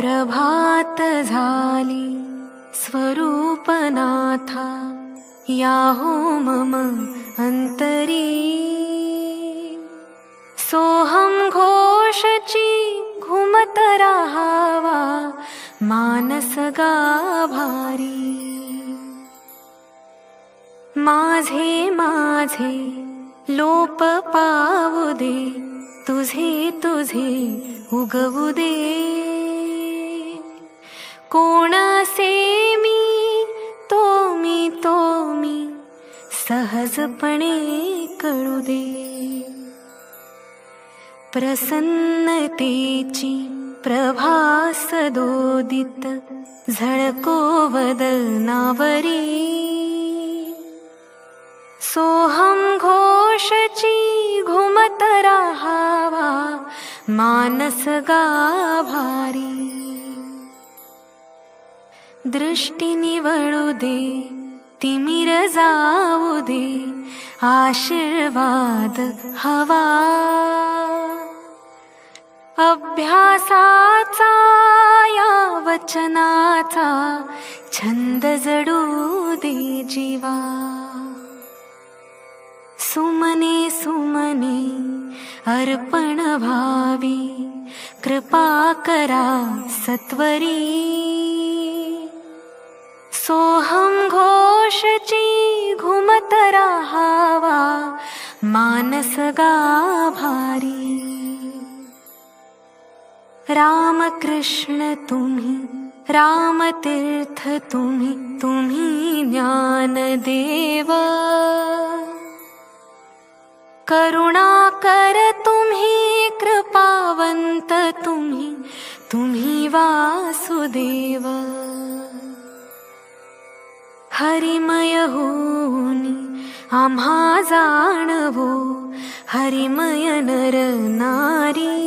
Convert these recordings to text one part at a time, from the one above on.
प्रभात झाली स्वरूपनाथा याहो मम अन्तरी। सोऽहं घोषची घुमत राहावा मानस गाभारी माझे माझे लोप पावू दे तुझे तुझे उगवू दे कोणासे मी तो मी सहजपणे कळू दे. प्रसन्नतेची प्रभास दोदित झळको वदनावरी सोहम घोषची घुमत राहावा मानस गाभारी दृष्टी निवळू दे तिमिर दे आशीर्वाद हवा। अभ्यासाचा या वचनाचा छंद जडू दे जीवा। सुमने सुमने अर्पण भावी कृपा करा सत्वरी सोहम घोषची घुमत राहावा मानस गाभारी रामकृष्ण तुम्ही रामतीर्थ तुम्ही तुम्ही ज्ञानदेव। करुणा कर तुम्ही कृपावंत तुम्ही तुम्ही वासुदेव हरिमय होनी आम्हा जाणवो हरिमय नर नारी।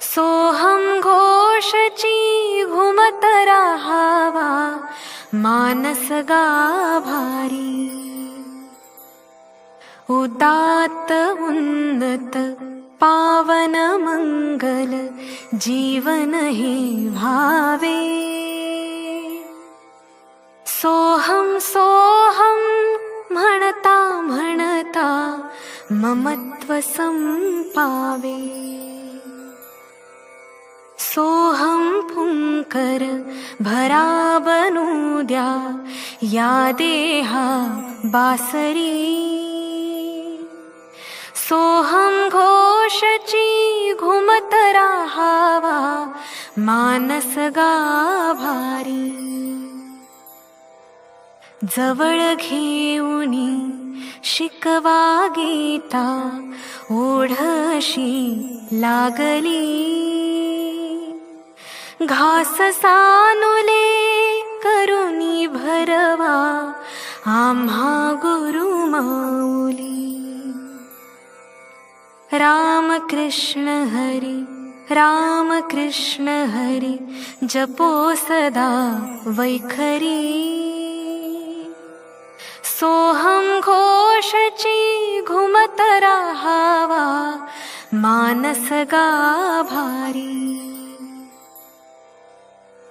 सोहम घोषची घुमत राहावा मानस गाभारी। उदात्त उन्नत पावन मंगल जीवन हे भावे ममत्व संपावे सोहम पुंकर भरा या देहा बासरी। सोहम घोषची घुमत राहावा मानस गाभारी जवळ घेऊनी शिकवा गीता ओढशी लागली. घास सानुले करुणी भरवा आम्हा गुरु राम कृष्ण हरी राम कृष्ण हरी जपो सदा वैखरी. सोहम घोषची घुमत राहावा मानस गाभारी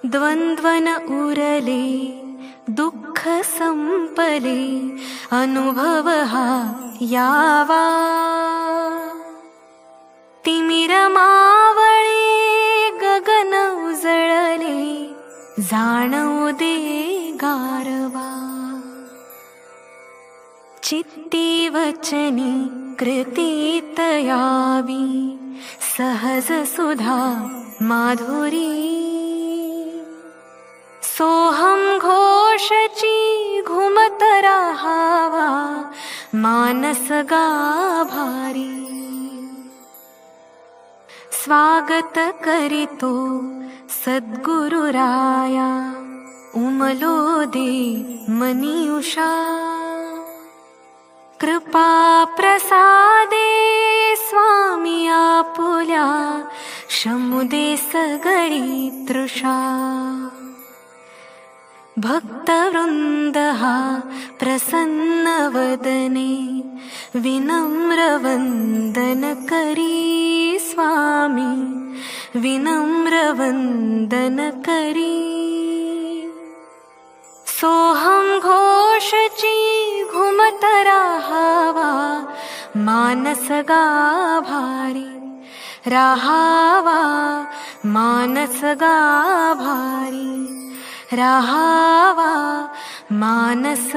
द्वन्द्वन उरले दुःख सुख संपले अनुभव यावा। तिमिरमावळे गगन उजळले जाणवू दे गारवा चित्ती वचनी कृतीत यावी सहज माधुरी। सोहम घोषची घुमत राहावा मानस गाभारी स्वागत करितो सद्गुरुराया उमलो दे मनीषा कृपा प्रसादे स्वामी आपुल्या शमुदे सगळी तृषा। भक्तवृन्दः प्रसन्नवदने विनम्रवन्दनकरी स्वामी विनम्रवन्दनकरी सोऽहं घोषची राहावा मानस गाभारी राहावा मानस गाभारी राहावा मानस